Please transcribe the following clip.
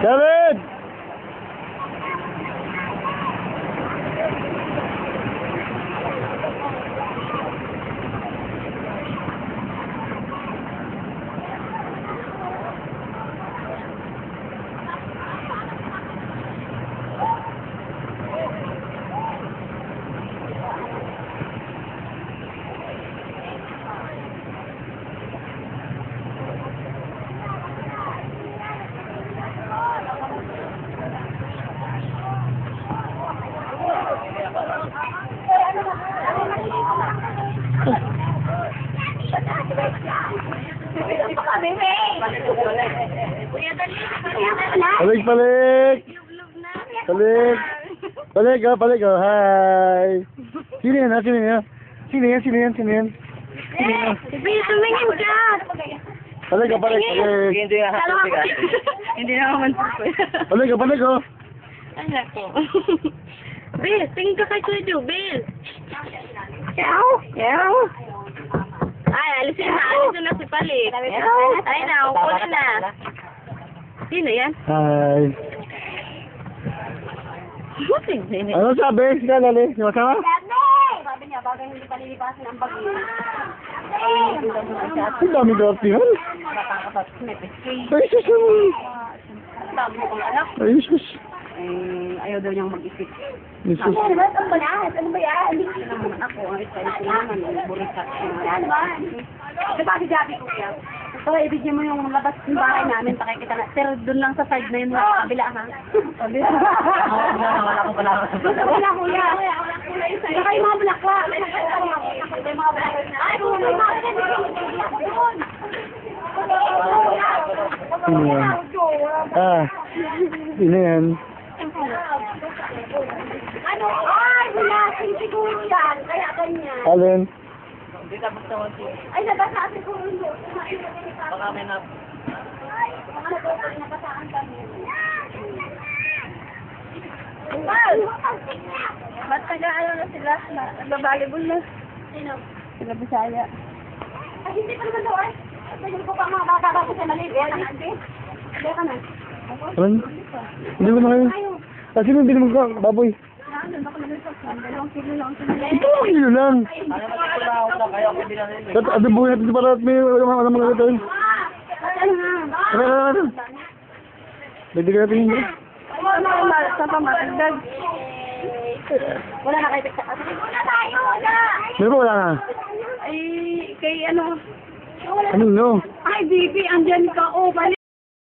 Come in! Balik, balik! Balik! Balik, oh, balik, oh. Hi! Sino yan, ha? Sino yan? Sino yan, sino yan, sino yan? Sino yan? Sabi, tumingin ka! Balik, oh, balik, balik! Hindi nga Kala ko Hindi na naman po. Balik, oh, balik, oh! Anak ko. Bill, tingin ka kay Kuya Joe, Bill. Yaw! Yaw! Ay, alisin na, alisin na si Palik. Ay na, kunin na. Sino yan? Hi! Ano sabi? Sika, lali? Yung masama? Sabi niya, bagay hindi pa lilipasin ang bagyo. Ang dami garti yan. Ay, sus naman. Sabi mo kung anak, Ay, sus. eh, ayaw daw niyang mag-isip. Ay, sus. Ano ba? Ano ba yan? Ano ba yan? Ko naman ako. Ang ko naman. Burikat. Ano ba? Di ba si Javi ko yan? So, ibig niyo mo yung labas ng bahay namin, pakikita na. Pero doon lang sa side na yun, sa kabila ha. Kabila. Wala ko pala. Wala kuya. Saka yung mga bulakla. Ay, yung mga Sino yan? Ah, sino yan? Ano? Ay, wala. Siguro yan. Kaya ganyan. Alin? Hindi tapos na wanti. Ay, nabasa siguro yun. Baka may na... Mga nagpapag nabasaan kami. Wow! Ba't taga-ano na sila? Nagbabalibol na. Sino? Sila Bisaya. Ay, hindi pa naman daw ay. Tigil ko pa mga bata ba sa maliit. Ang ante. Hindi ka na. Alin? Hindi ko na kayo. Sino hindi naman ka? Baboy. Nalusot. Dalawang kilo lang. Ano. At ano buhay natin para at may alam mga ito. Ano? Ano, ano, ano? Dagdagan natin yun. Ano na, sa pamatagdag. Wala na kayo sa Wala tayo, wala. Meron ba wala na? Ay, kay ano? Ano no? Ay, baby, andyan ka. Oh, bali.